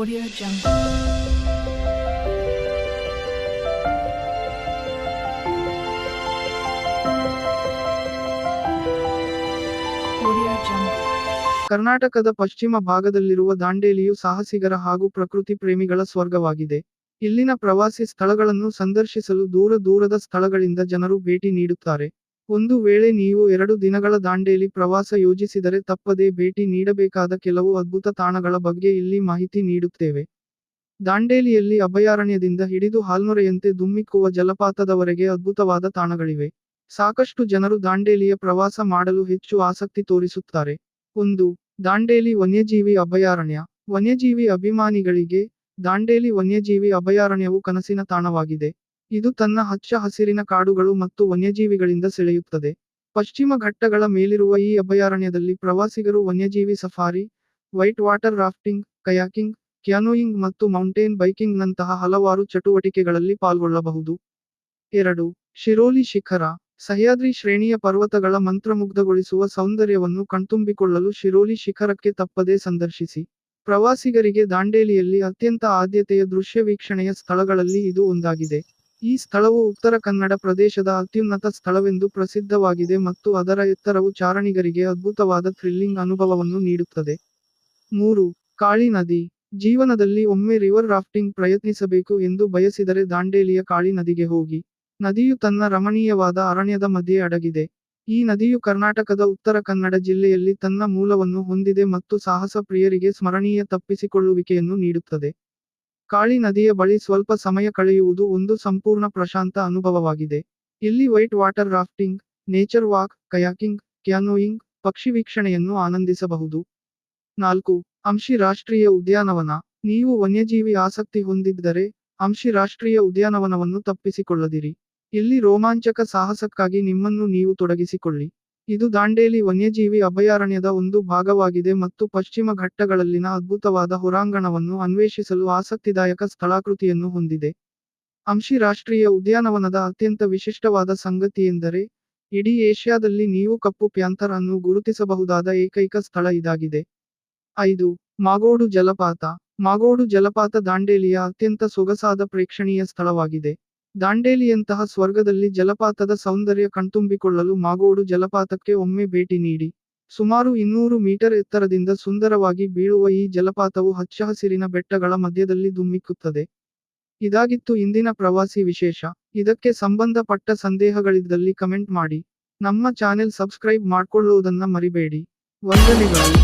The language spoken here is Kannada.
Audio Jungle. ಕರ್ನಾಟಕದ ಪಶ್ಚಿಮ ಭಾಗದಲ್ಲಿರುವ ದಾಂಡೇಲಿಯು ಸಾಹಸಿಗರ ಹಾಗೂ ಪ್ರಕೃತಿ ಪ್ರೇಮಿಗಳ ಸ್ವರ್ಗವಾಗಿದೆ. ಇಲ್ಲಿನ ಪ್ರವಾಸಿ ಸ್ಥಳಗಳನ್ನು ಸಂದರ್ಶಿಸಲು ದೂರ ದೂರದ ಸ್ಥಳಗಳಿಂದ ಜನರು ಭೇಟಿ ನೀಡುತ್ತಾರೆ. ಒಂದು ವೇಳೆ ನೀವು ಎರಡು ದಿನಗಳ ದಾಂಡೇಲಿ ಪ್ರವಾಸ ಯೋಜಿಸಿದರೆ ತಪ್ಪದೇ ಭೇಟಿ ನೀಡಬೇಕಾದ ಕೆಲವು ಅದ್ಭುತ ತಾಣಗಳ ಬಗ್ಗೆ ಇಲ್ಲಿ ಮಾಹಿತಿ ನೀಡುತ್ತೇವೆ. ದಾಂಡೇಲಿಯಲ್ಲಿ ಅಭಯಾರಣ್ಯದಿಂದ ಹಿಡಿದು ಹಾಲ್ನೊರೆಯಂತೆ ದುಮ್ಮಿಕ್ಕುವ ಜಲಪಾತದವರೆಗೆ ಅದ್ಭುತವಾದ ತಾಣಗಳಿವೆ. ಸಾಕಷ್ಟು ಜನರು ದಾಂಡೇಲಿಯ ಪ್ರವಾಸ ಮಾಡಲು ಹೆಚ್ಚು ಆಸಕ್ತಿ ತೋರಿಸುತ್ತಾರೆ. ಒಂದು, ದಾಂಡೇಲಿ ವನ್ಯಜೀವಿ ಅಭಯಾರಣ್ಯ. ವನ್ಯಜೀವಿ ಅಭಿಮಾನಿಗಳಿಗೆ ದಾಂಡೇಲಿ ವನ್ಯಜೀವಿ ಅಭಯಾರಣ್ಯವು ಕನಸಿನ ತಾಣವಾಗಿದೆ. ಇದು ತನ್ನ ಹಚ್ಚ ಹಸಿರಿನ ಕಾಡುಗಳು ಮತ್ತು ವನ್ಯಜೀವಿಗಳಿಂದ ಸೆಳೆಯುತ್ತದೆ. ಪಶ್ಚಿಮ ಘಟ್ಟಗಳ ಮೇಲಿರುವ ಈ ಅಭಯಾರಣ್ಯದಲ್ಲಿ ಪ್ರವಾಸಿಗರು ವನ್ಯಜೀವಿ safari, white water rafting, kayaking, canoeing ಮತ್ತು ಮೌಂಟೇನ್ ಬೈಕಿಂಗ್ ನಂತಹ ಹಲವಾರು ಚಟುವಟಿಕೆಗಳಲ್ಲಿ ಪಾಲ್ಗೊಳ್ಳಬಹುದು. ಎರಡು, ಶಿರೋಲಿ ಶಿಖರ. ಸಹ್ಯಾದ್ರಿ ಶ್ರೇಣಿಯ ಪರ್ವತಗಳ ಮಂತ್ರಮುಗ್ಧಗೊಳಿಸುವ ಸೌಂದರ್ಯವನ್ನು ಕಣ್ತುಂಬಿಕೊಳ್ಳಲು ಶಿರೋಲಿ ಶಿಖರಕ್ಕೆ ತಪ್ಪದೇ ಸಂದರ್ಶಿಸಿ. ಪ್ರವಾಸಿಗರಿಗೆ ದಾಂಡೇಲಿಯಲ್ಲಿ ಅತ್ಯಂತ ಆದ್ಯತೆಯ ದೃಶ್ಯ ವೀಕ್ಷಣೆಯ ಸ್ಥಳಗಳಲ್ಲಿ ಇದು ಒಂದಾಗಿದೆ. ಈ ಸ್ಥಳವು ಉತ್ತರ ಕನ್ನಡ ಪ್ರದೇಶದ ಅತ್ಯುನ್ನತ ಸ್ಥಳವೆಂದು ಪ್ರಸಿದ್ಧವಾಗಿದೆ ಮತ್ತು ಅದರ ಎತ್ತರವು ಚಾರಣಿಗರಿಗೆ ಅದ್ಭುತವಾದ ಥ್ರಿಲ್ಲಿಂಗ್ ಅನುಭವವನ್ನು ನೀಡುತ್ತದೆ. ಮೂರು, ಕಾಳಿ ನದಿ. ಜೀವನದಲ್ಲಿ ಒಮ್ಮೆ ರಿವರ್ ರಾಫ್ಟಿಂಗ್ ಪ್ರಯತ್ನಿಸಬೇಕು ಎಂದು ಬಯಸಿದರೆ ದಾಂಡೇಲಿಯ ಕಾಳಿ ನದಿಗೆ ಹೋಗಿ. ನದಿಯು ತನ್ನ ರಮಣೀಯವಾದ ಅರಣ್ಯದ ಮಧ್ಯೆ ಅಡಗಿದೆ. ಈ ನದಿಯು ಕರ್ನಾಟಕದ ಉತ್ತರ ಕನ್ನಡ ಜಿಲ್ಲೆಯಲ್ಲಿ ತನ್ನ ಮೂಲವನ್ನು ಹೊಂದಿದೆ ಮತ್ತು ಸಾಹಸ ಪ್ರಿಯರಿಗೆ ಸ್ಮರಣೀಯ ತಪ್ಪಿಸಿಕೊಳ್ಳುವಿಕೆಯನ್ನು ನೀಡುತ್ತದೆ. ಕಾಳಿ ನದಿಯ ಬಳಿ ಸ್ವಲ್ಪ ಸಮಯ ಕಳೆಯುವುದು ಒಂದು ಸಂಪೂರ್ಣ ಪ್ರಶಾಂತ ಅನುಭವವಾಗಿದೆ. ಇಲ್ಲಿ white water rafting, nature walk, kayaking, canoeing, ಪಕ್ಷಿ ವೀಕ್ಷಣೆಯನ್ನು ಆನಂದಿಸಬಹುದು. ನಾಲ್ಕು, ಅಂಶಿ ರಾಷ್ಟ್ರೀಯ ಉದ್ಯಾನವನ. ನೀವು ವನ್ಯಜೀವಿ ಆಸಕ್ತಿ ಹೊಂದಿದ್ದರೆ ಅಂಶಿ ರಾಷ್ಟ್ರೀಯ ಉದ್ಯಾನವನವನ್ನು ತಪ್ಪಿಸಿಕೊಳ್ಳದಿರಿ. ಇಲ್ಲಿ ರೋಮಾಂಚಕ ಸಾಹಸಕ್ಕಾಗಿ ನಿಮ್ಮನ್ನು ನೀವು ತೊಡಗಿಸಿಕೊಳ್ಳಿ. ಇದು ದಾಂಡೇಲಿ ವನ್ಯಜೀವಿ ಅಭಯಾರಣ್ಯದ ಒಂದು ಭಾಗವಾಗಿದೆ ಮತ್ತು ಪಶ್ಚಿಮ ಘಟ್ಟಗಳಲ್ಲಿನ ಅದ್ಭುತವಾದ ಹೊರಾಂಗಣವನ್ನು ಅನ್ವೇಷಿಸಲು ಆಸಕ್ತಿದಾಯಕ ಸ್ಥಳಾಕೃತಿಯನ್ನು ಹೊಂದಿದೆ. ಅಂಶಿ ರಾಷ್ಟ್ರೀಯ ಉದ್ಯಾನವನದ ಅತ್ಯಂತ ವಿಶಿಷ್ಟವಾದ ಸಂಗತಿಯೆಂದರೆ ಇಡೀ ಏಷ್ಯಾದಲ್ಲಿ ನೀವು ಕಪ್ಪು ಪ್ಯಾಂಥರ್ ಅನ್ನು ಗುರುತಿಸಬಹುದಾದ ಏಕೈಕ ಸ್ಥಳ ಇದಾಗಿದೆ. ಐದು, ಮಾಗೋಡು ಜಲಪಾತ. ಮಾಗೋಡು ಜಲಪಾತ ದಾಂಡೇಲಿಯ ಅತ್ಯಂತ ಸೊಗಸಾದ ಪ್ರೇಕ್ಷಣೀಯ ಸ್ಥಳವಾಗಿದೆ. ದಾಂಡೇಲಿಯಂತಹ ಸ್ವರ್ಗದಲ್ಲಿ ಜಲಪಾತದ ಸೌಂದರ್ಯ ಕಣ್ತುಂಬಿಕೊಳ್ಳಲು ಮಾಗೋಡು ಜಲಪಾತಕ್ಕೆ ಒಮ್ಮೆ ಭೇಟಿ ನೀಡಿ. ಸುಮಾರು ಇನ್ನೂರು ಮೀಟರ್ ಎತ್ತರದಿಂದ ಸುಂದರವಾಗಿ ಬೀಳುವ ಈ ಜಲಪಾತವು ಹಚ್ಚಹಸಿರಿನ ಬೆಟ್ಟಗಳ ಮಧ್ಯದಲ್ಲಿ ಧುಮ್ಮಿಕ್ಕುತ್ತದೆ ಇದಾಗಿತ್ತು ಇಂದಿನ ಪ್ರವಾಸಿ ವಿಶೇಷ. ಇದಕ್ಕೆ ಸಂಬಂಧಪಟ್ಟ ಸಂದೇಹಗಳಿದ್ದಲ್ಲಿ ಕಮೆಂಟ್ ಮಾಡಿ. ನಮ್ಮ ಚಾನೆಲ್ ಸಬ್ಸ್ಕ್ರೈಬ್ ಮಾಡ್ಕೊಳ್ಳುವುದನ್ನ ಮರಿಬೇಡಿ. ವಂದನೆಗಳು.